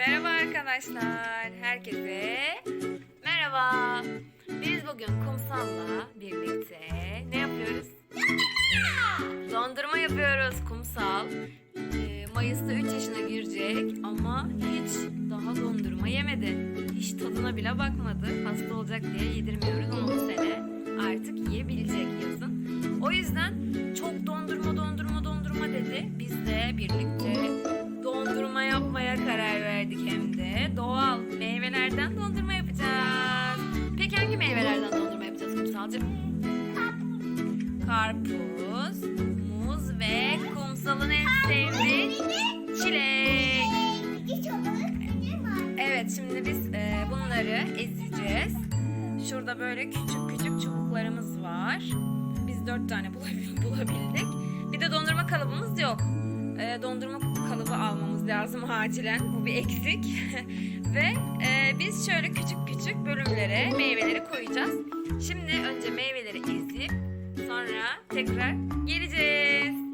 Merhaba arkadaşlar. Herkese merhaba. Biz bugün kumsalla birlikte ne yapıyoruz? Dondurma yapıyoruz kumsal. Ee, Mayıs'ta 3 yaşına girecek ama hiç daha dondurma yemedi. Hiç tadına bile bakmadı. Hasta olacak diye yedirmiyoruz ama bu sene artık yiyebilecek yazın. O yüzden çok dondurma dondurma dondurma dedi. Biz de birlikte kumsalcığım? Karpuz, muz ve kumsalın en sevdiği çilek. Evet şimdi biz e, bunları ezeceğiz. Şurada böyle küçük küçük çubuklarımız var. Biz dört tane bulabil- bulabildik. Bir de dondurma kalıbımız yok. E, dondurma kalıbı almamız lazım acilen. Bu bir eksik. Ve e, biz şöyle küçük küçük bölümlere meyveleri koyacağız. Şimdi önce meyveleri ezip sonra tekrar geleceğiz.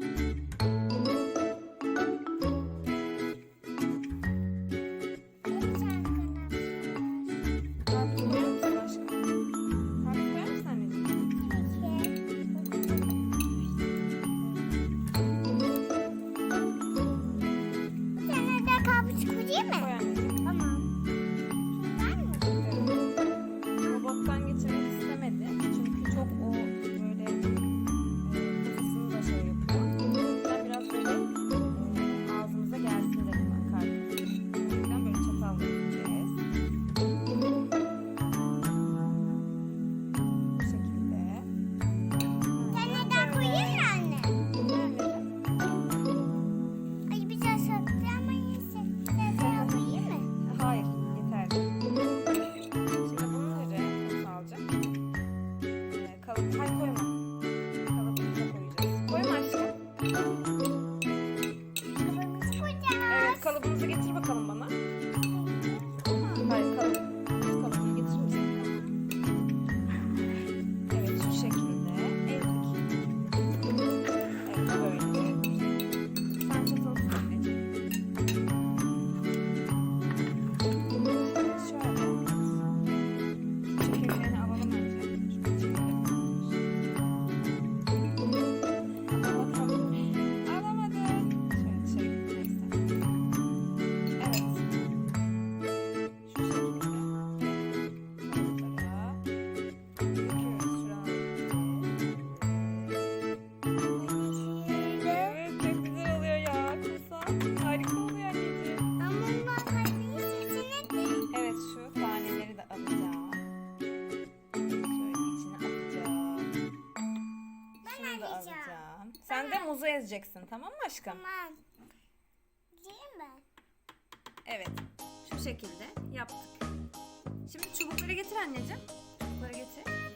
Koy anneciğim. Kalıbımızı getir bakalım bana. Ezeceksin tamam mı aşkım? Tamam. Değil mi? Evet. Şu şekilde yaptık. Şimdi çubukları getir anneciğim. Çubukları getir.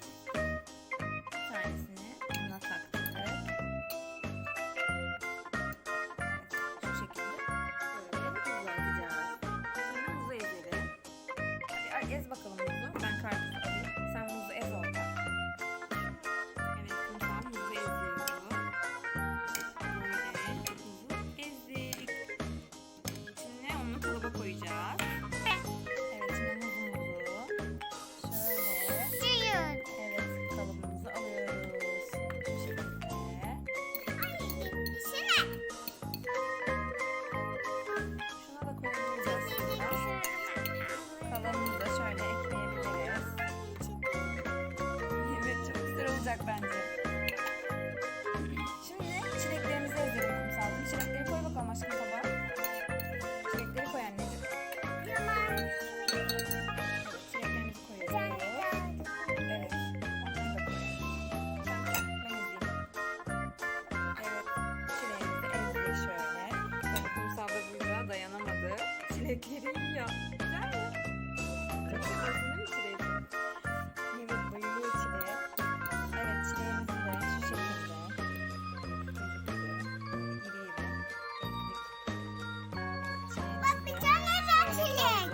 Tane daha çilek.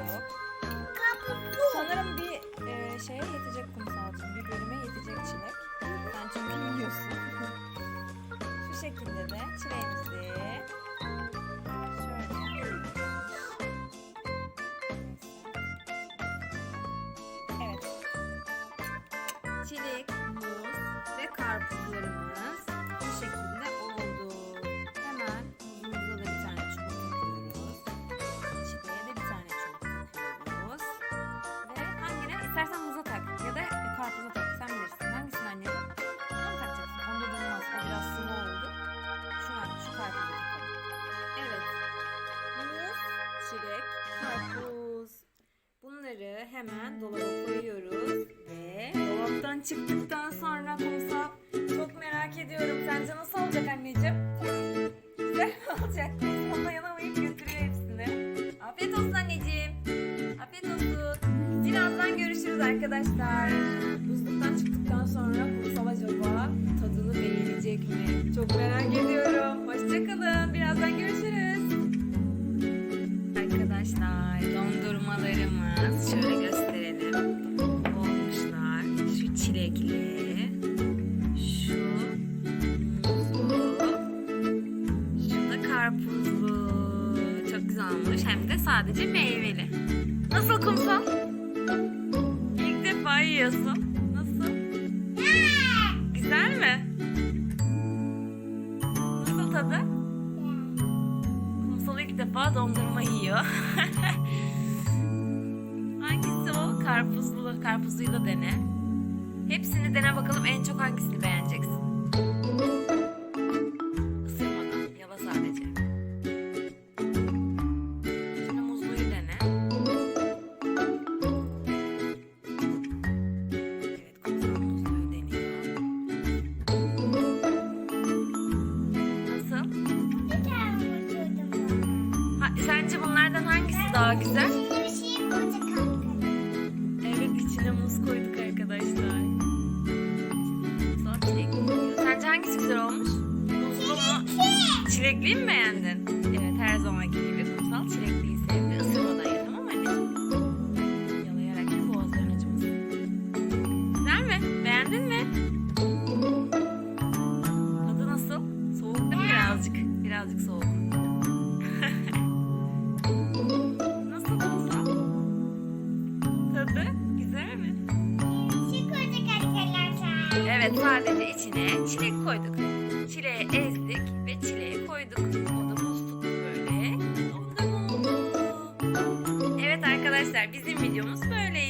Kabuklu. Sanırım bir e, şeye yetecek kumsalcığım. Bir bölüme yetecek çilek. Sen çünkü yiyorsun. Şu şekilde de çileğimizi çilek, muz ve karpuzlarımız bu şekilde oldu. Hemen muzumuza da bir tane çubuk takıyoruz. Çileğe de bir tane çubuk takıyoruz. Ve hangine? İstersen muza tak ya da karpuza tak. Sen bilirsin. Hangisini anneciğim? Buna mı takacaksın? Onda durmaz. O biraz sıvı oldu. Şu an şu karpuza takalım. Evet. Muz, çilek, karpuz. Bunları hemen dolaba koyuyoruz dolaptan çıktıktan sonra kumsal çok merak ediyorum. Sence nasıl olacak anneciğim? Güzel olacak? Kumsal dayanamayıp götürüyor hepsini. Afiyet olsun anneciğim. Afiyet olsun. Birazdan görüşürüz arkadaşlar. Buzluktan çıktıktan sonra kumsal acaba tadını beğenecek mi? Çok merak ediyorum. Olmuş. Hem de sadece meyveli. Nasıl kumsal? İlk defa yiyorsun. Nasıl? Güzel mi? Nasıl tadı? Kumsal ilk defa dondurma yiyor. Hangisi o? Karpuzlu. Karpuzluyu da dene. Hepsini dene bakalım en çok hangisini beğeneceksin. Sence bunlardan hangisi daha güzel? Evet içine muz koyduk arkadaşlar. Sence hangisi güzel olmuş? Muzlu mu? Çilekliyi mi beğendin? Evet sadece içine çilek koyduk. Çileği ezdik ve çileği koyduk. O da buz tuttu böyle. Evet arkadaşlar bizim videomuz böyleydi.